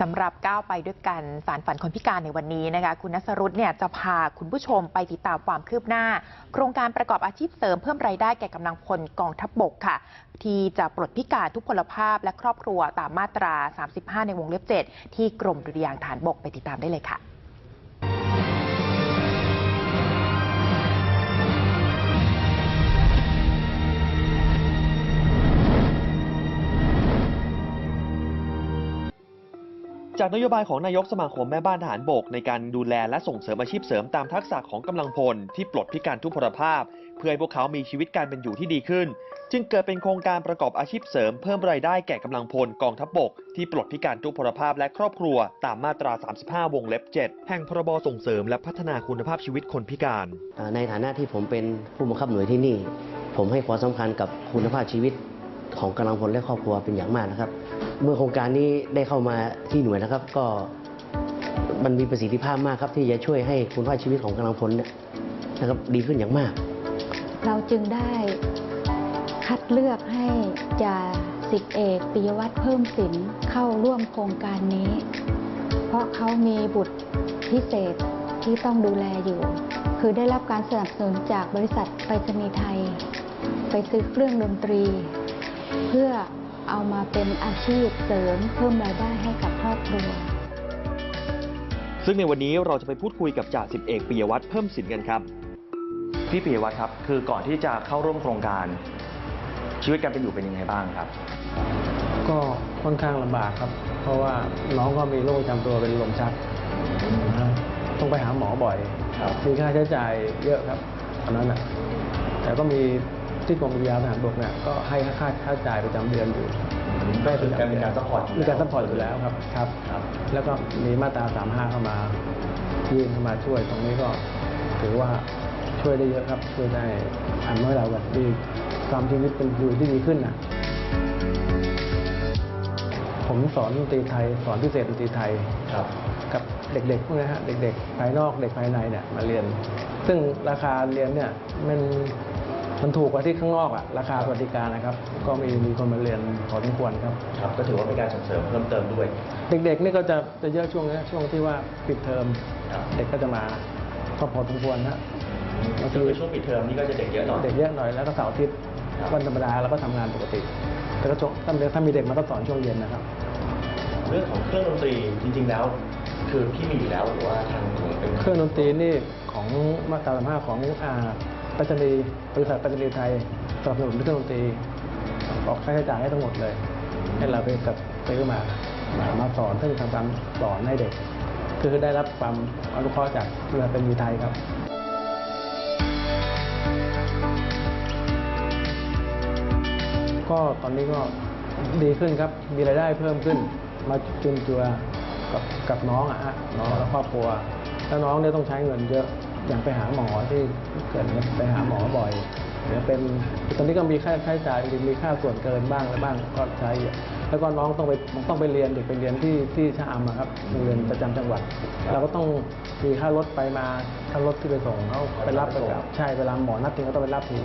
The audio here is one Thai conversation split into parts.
สำหรับก้าวไปด้วยกันสารฝันคนพิการในวันนี้นะคะ คุณนัสรุตเนี่ยจะพาคุณผู้ชมไปติดตามความคืบหน้า โครงการประกอบอาชีพเสริมเพิ่มรายได้แก่กำลังพลกองทัพบบกค่ะ ที่จะปลดพิการทุกพลภาพและครอบครัวตามมาตรา 35 ในวงเล็บ 7 ที่กรมดุริยางค์ฐานบกไปติดตามได้เลยค่ะ จากนโยบายของนายกสมาคมแม่บ้านทหารบกในการดูแลและส่งเสริมอาชีพเสริมตามทักษะของกำลังพลที่ปลดพิการทุพพลภาพ เพื่อให้พวกเขามีชีวิตการเป็นอยู่ที่ดีขึ้น จึงเกิดเป็นโครงการประกอบอาชีพเสริมเพิ่มรายได้แก่กำลังพลกองทัพบกที่ปลดพิการทุพพลภาพและครอบครัว ตามมาตรา 35 วงเล็บ 7 แห่งพรบส่งเสริมและพัฒนาคุณภาพชีวิตคนพิการ ในฐานะที่ผมเป็นผู้บังคับหน่วยที่นี่ ผมให้ความสำคัญกับคุณภาพชีวิตของกำลังพลและครอบครัวเป็นอย่างมากนะครับ เมื่อโครงการนี้ได้เข้ามาที่หน่วยนะครับ ก็มันมีประสิทธิภาพมากครับ ที่จะช่วยให้คุณภาพชีวิตของกำลังพลเนี่ยนะครับดีขึ้นอย่างมาก เราจึงได้คัดเลือกให้จ่าสิบเอกปิยวัฒน์เพิ่มสินเข้าร่วมโครงการนี้ เพราะเขามีบุตรพิเศษที่ต้องดูแลอยู่ คือได้รับการสนับสนุนจากบริษัทไปรษณีย์ไทย ไปซื้อเครื่องดนตรี เพื่อ เอามาเป็นอาชีพเสริมเพิ่มรายได้ให้กับครอบครัว ซึ่งในวันนี้เราจะไปพูดคุยกับจ่าสิบเอกปิยวัฒน์เพิ่มสินกันครับ พี่ปิยวัฒน์ครับ คือก่อนที่จะเข้าร่วมโครงการ ชีวิตการเป็นอยู่เป็นยังไงบ้างครับ ก็ค่อนข้างลำบากครับ เพราะว่าน้องก็มีโรคประจำตัวเป็นลมชักนะฮะต้องไปหาหมอบ่อยครับมีค่าใช้จ่ายเยอะครับตอนนั้นนะแต่ก็มี ที่กรมวิทยาทหารบกเนี่ยก็ให้ค่าค่าใช้จ่ายประจำเดือนอยู่ก็คือการเป็นการซัพพอร์ตมีการซัพพอร์ตอยู่แล้วครับครับ ครับ แล้วก็มีมาตรา 35 เข้ามายื่นเข้ามาช่วยตรงนี้ก็ถือว่าช่วยได้เยอะครับช่วยได้ทำให้เราแบบดีความชีวิตเป็นอยู่ที่ดีขึ้นนะผมสอนดนตรีไทย สอนพิเศษดนตรีไทย ครับ กับเด็กๆพวกนี้ฮะเด็กๆ ภายนอกเด็กภายในเนี่ยมาเรียน ซึ่งราคาเรียนเนี่ยมัน มันถูกกว่าที่ข้างนอกอะราคาสวัสดิการนะครับ ก็มีมีคนมาเรียนพอสมควรครับ ครับก็ถือว่าเป็นการส่งเสริมเพิ่มเติมด้วย เด็กๆนี่ก็จะจะเยอะช่วงนี้ช่วงที่ว่าปิดเทอมครับ เด็กก็จะมาก็พอสมควรนะก็คือช่วงปิดเทอมนี่ก็จะเด็กเยอะหน่อย เด็กเยอะหน่อยแล้วก็เสาร์อาทิตย์ครับ วันธรรมดาเราก็ทำงานปกติ แต่ก็ช่วงถ้ามีถ้ามีเด็กมาก็สอนช่วงเย็นนะครับ เรื่องของเครื่องดนตรีจริง ๆแล้ว คือพี่มีอยู่แล้วหรือว่าทางของเป็น เครื่องดนตรีนี่ของมาตราห้าของอ่า ปัจจนีบริษัทไปัจจนีไทยสนับสนุนเครื่องดนตรีออกค่าใช้จ่ายให้ทั้งหมดเลย ให้เราไปจัดซื้อมามามาสอนซึ่งทำการสอนให้เด็ก คือได้รับความอนุเคราะห์จากบริษัทเป็นมีไทยครับก็ตอนนี้ก็ดีขึ้นครับ มีรายได้เพิ่มขึ้น มาจุนเจือกับกับน้องอะฮะ น้องและครอบครัว แล้วน้องเนี่ยต้องใช้เงินเยอะ อย่างไปหาหมอที่เกิดไปหาหมอบ่อยเดี๋ยวเป็นตอนนี้ก็มีค่าใช้จ่ายมีค่าส่วนเกินบ้างอะไรบ้างก็ใช้อยู่แล้วก็น้องต้องไปต้องไปเรียนเด็กไปเรียนที่ที่ชะอำอะครับโรงเรียนประจำจังหวัดเราก็ต้องมีค่ารถไปมาค่ารถที่ไปส่งเขาไปรับไปกลับใช่เวลาหมอนัดทีก็ต้องไปรับที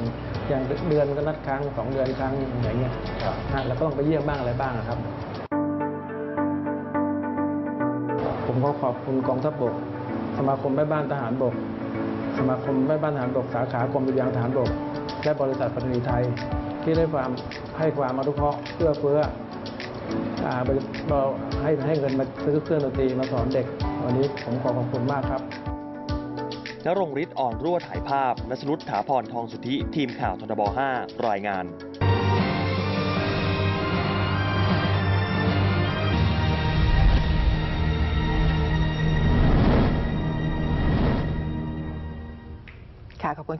อย่างเดือนก็นัดครั้งสองเดือนครั้งอย่างเงี้ยครับฮะแล้วก็ต้องไปเยี่ยมบ้างอะไรบ้างอะครับ ผมขอขอบคุณกองทัพบก สมาคมแม่บ้านทหารบก สมาคมแม่บ้านทหารบก สาขากรมดุริยางทหารบก และบริษัทปัตตานีไทย ที่ได้ความให้ความอนุเคราะห์เพื่อเฟื้อเราให้ให้เงินมาซื้อเครื่องดนตรีมาสอนเด็ก วันนี้ผมขอขอบคุณมากครับนรงฤทธิ์อ่อนรั่วถ่ายภาพนัสรุตถาพรทองสุทธิ ทีมข่าวททบ5 รายงาน ค่ะขอบคุณ